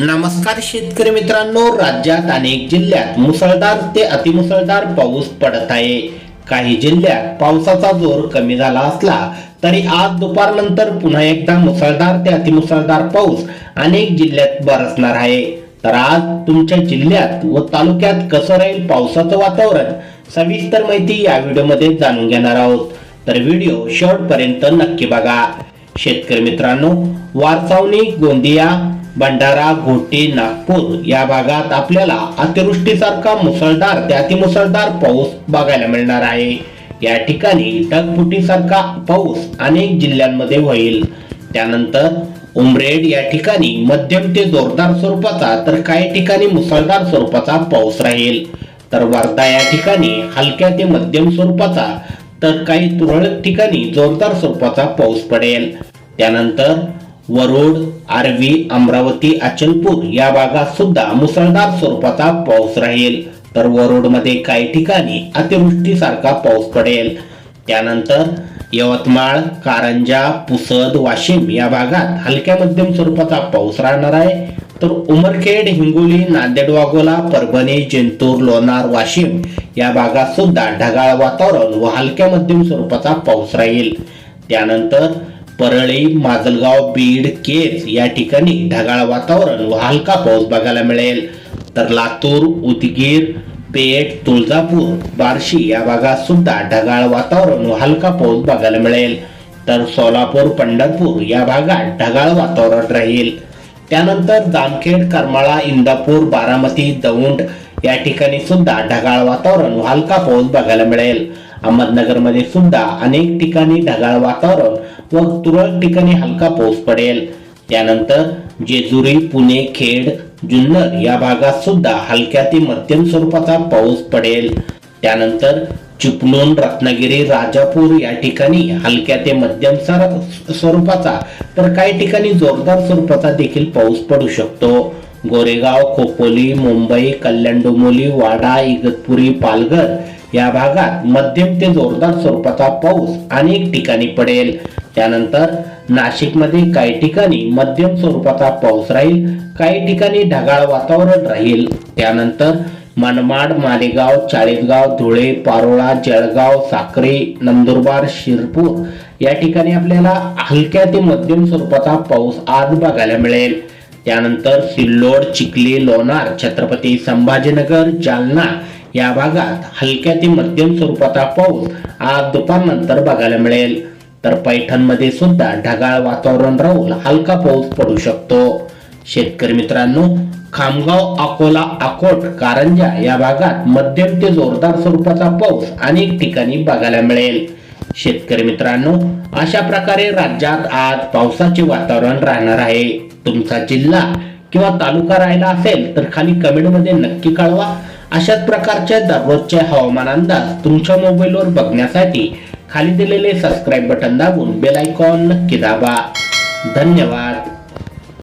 नमस्कार शेतकरी मित्रांनो राज्यात अनेक जिल्ह्यात मुसळधार ते अतिमुसळधार पाऊस पडत आहे. काही जिल्ह्यात पावसाचा जोर कमी झाला असला तरी आज दुपारनंतर पुन्हा एकदा मुसळधार ते अतिमुसळधार पाऊस अनेक जिल्ह्यात बरसणार आहे. तर आज तुमच्या जिल्ह्यात व तालुक्यात कसं राहील पावसाचं वातावरण? सविस्तर माहिती या व्हिडिओमध्ये जाणून घेणार आहोत. तर व्हिडिओ शेवटपर्यंत नक्की बघा. शेतकरी मित्रांनो वारसावणी गोंदिया भंडारा घोटी नागपूर या भागात आपल्याला अतिवृष्टीसारखा मुसळधार ते अतिमुसळधार पाऊस बघायला मिळणार आहे. या ठिकाणी ढगफुटीसारखा पाऊस अनेक जिल्ह्यांमध्ये होईल. त्यानंतर उमरेड या ठिकाणी मध्यम ते जोरदार स्वरूपाचा तर काही ठिकाणी मुसळधार स्वरूपाचा पाऊस राहील. तर वर्धा या ठिकाणी हलक्या ते मध्यम स्वरूपाचा तर काही तुरळक ठिकाणी जोरदार स्वरूपाचा पाऊस पडेल. त्यानंतर वरुड आर्वी अमरावती अचलपूर या भागात सुद्धा मुसळधार स्वरूपाचा पाऊस राहील. तर वरोडमध्ये काही ठिकाणी अतिवृष्टीसारखा पाऊस पडेल. त्यानंतर यवतमाळ कारंजा पुसद वाशिम या भागात हलक्या मध्यम स्वरूपाचा पाऊस राहणार आहे. तर उमरखेड हिंगोली नांदेड वाघोला परभणी जिंतूर लोणार वाशिम या भागात सुद्धा ढगाळ वातावरण व हलक्या मध्यम स्वरूपाचा पाऊस राहील. त्यानंतर परळी माजलगाव बीड केज या ठिकाणी ढगाळ वातावरण व हलका पाऊस बघायला मिळेल. तर लातूर उदगीर पेठ तुळजापूर बार्शी या भागात सुद्धा ढगाळ वातावरण व हलका पाऊस बघायला मिळेल. तर सोलापूर पंढरपूर या भागात ढगाळ वातावरण राहील. त्यानंतर जामखेड करमाळा इंदापूर बारामती दौंड या ठिकाणी सुद्धा ढगाळ वातावरण व हलका पाऊस बघायला मिळेल. अहमदनगरमध्ये सुद्धा अनेक ठिकाणी ढगाळ वातावरण व तुरळक ठिकाणी हलका पाऊस पडेल. त्यानंतर जेजुरी पुणे खेड जुन्नर या भागात सुद्धा हलक्या ते मध्यम स्वरूपाचा पाऊस पडेल. त्यानंतर चिपळूण रत्नागिरी राजापूर या ठिकाणी हलक्या ते मध्यम स्वरूपाचा तर काही ठिकाणी जोरदार स्वरूपाचा देखील पाऊस पडू शकतो. गोरेगाव खोपोली मुंबई कल्याण डोंबोली वाडा इगतपुरी पालघर या भागात मध्यम ते जोरदार स्वरूपाचा पाऊस अनेक ठिकाणी पडेल. त्यानंतर नाशिकमध्ये काही ठिकाणी मध्यम स्वरूपाचा पाऊस राहील काही ठिकाणी ढगाळ वातावरण राहील. त्यानंतर मनमाड मालेगाव चाळीसगाव धुळे पारोळा जळगाव साक्री नंदुरबार शिरपूर या ठिकाणी आपल्याला हलक्या ते मध्यम स्वरूपाचा पाऊस आज बघायला मिळेल. त्यानंतर सिल्लोड चिखली लोणार छत्रपती संभाजीनगर जालना या भागात हलक्या ते मध्यम स्वरूपाचा पाऊस आज दुपारनंतर बघायला मिळेल. तर पैठणमध्ये सुद्धा ढगाळ वातावरण राहून हलका पाऊस पडू शकतो. शेतकरी मित्रांनो खामगाव अकोला अकोट कारंजा या भागात मध्यम ते जोरदार स्वरूपाचा पाऊस अनेक ठिकाणी बघायला मिळेल. शेतकरी मित्रांनो अशा प्रकारे राज्यात आज पावसाचे वातावरण राहणार आहे. तुमचा जिल्हा किंवा तालुका राहिला असेल तर खाली कमेंटमध्ये नक्की कळवा. अशाच प्रकारच्या दररोजचे हवामान अंदाज तुमच्या मोबाईलवर बघण्यासाठी खाली दिलेले सबस्क्राईब बटन दाबून बेल आयकॉन नक्की दाबा. धन्यवाद.